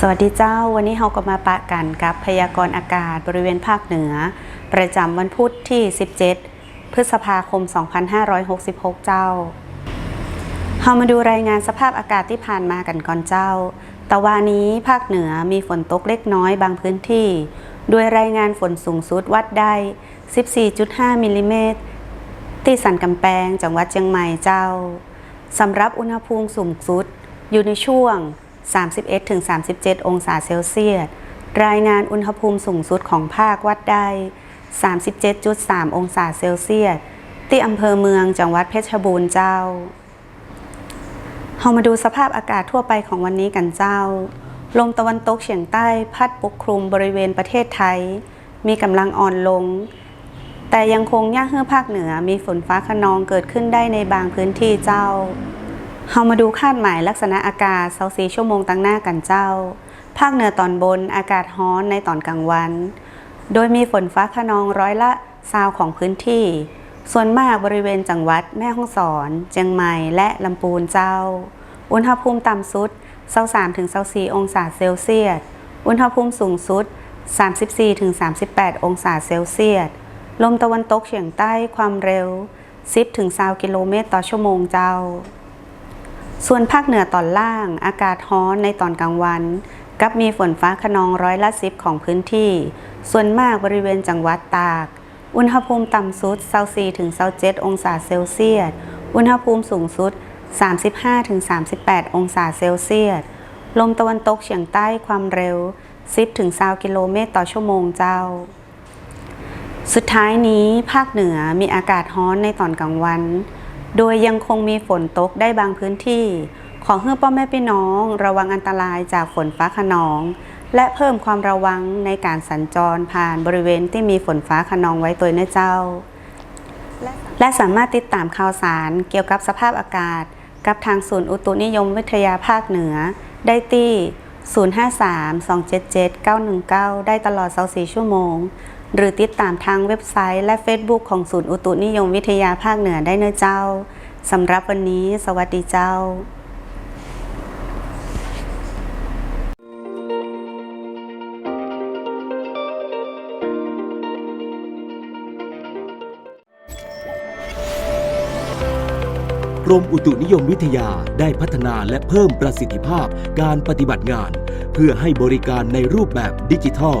สวัสดีเจ้า วันนี้เราก็มาปะกันกับพยากรณ์อากาศบริเวณภาคเหนือ ประจำวันพุธที่ 17 พฤษภาคม 2566 เจ้าเรามาดูรายงานสภาพอากาศที่ผ่านมากันก่อนเจ้า ตะวันนี้ภาคเหนือมีฝนตกเล็กน้อยบางพื้นที่ ด้วยรายงานฝนสูงสุดวัดได้ 14.5 มิลลิเมตร ที่สันกำแพงจังหวัดเชียงใหม่เจ้า สำหรับอุณหภูมิสูงสุดอยู่ในช่วง 31-37 องศาเซลเซียส รายงานอุณหภูมิสูงสุดของภาควัดได้ 37.3 องศาเซลเซียส ที่อำเภอเมืองจังหวัดเพชรบูรณ์เจ้า เรามาดูสภาพอากาศทั่วไปของวันนี้กันเจ้า ลมตะวันตกเฉียงใต้พัดปกคลุมบริเวณประเทศไทย มีกำลังอ่อนลง แต่ยังคงย่างเฮือภาคเหนือมีฝนฟ้าขนองเกิดขึ้นได้ในบางพื้นที่เจ้า เรามาดูคาดหมายลักษณะอากาศ24ชั่วโมงตั้งหน้ากันเจ้า ภาคเหนือตอนบนอากาศร้อนในตอนกลางวัน โดยมีฝนฟ้าขนองร้อยละซาวของพื้นที่ ส่วนมากบริเวณจังหวัดแม่ฮ่องสอน เจียงใหม่และลำพูนเจ้า อุณหภูมิต่ำสุด23-24 องศาเซลเซียส อุณหภูมิสูงสุด 34-38 องศาเซลเซียส ลมตะวันตกเฉียงใต้ความเร็ว 10-20 กิโลเมตรต่อชั่วโมงเจ้า ส่วนภาคเหนือตอนล่าง อากาศร้อนในตอนกลางวัน กับมีฝนฟ้าขนองร้อยละสิบของพื้นที่ ส่วนมากบริเวณจังหวัดตาก อุณหภูมิต่ำสุด24ถึง27องศาเซลเซียส อุณหภูมิสูงสุด 35ถึง38 องศาเซลเซียส ลมตะวันตกเฉียงใต้ความเร็ว 10ถึง20กิโลเมตรต่อชั่วโมงเจ้า สุดท้ายนี้ภาคเหนือมีอากาศร้อนในตอนกลางวัน โดยยังคงมีฝนตกได้บางพื้นที่ ขอให้พ่อแม่พี่น้องระวังอันตรายจากฝนฟ้าขนอง และเพิ่มความระวังในการสัญจรผ่านบริเวณที่มีฝนฟ้าขนองไว้ตัวเนื้อเจ้า และสามารถติดตามข่าวสารเกี่ยวกับสภาพอากาศ กับทางศูนย์อุตุนิยมวิทยาภาคเหนือ ได้ที่ 053-277-919 ได้ตลอด 24 ชั่วโมง หรือติดตามทางเว็บไซต์และ Facebook ของศูนย์อุตุนิยมวิทยาภาคเหนือได้เนอะเจ้าสำหรับวันนี้ สวัสดีเจ้ากรมอุตุนิยมวิทยาได้พัฒนาและเพิ่มประสิทธิภาพการปฏิบัติงาน เพื่อให้บริการในรูปแบบดิจิทัล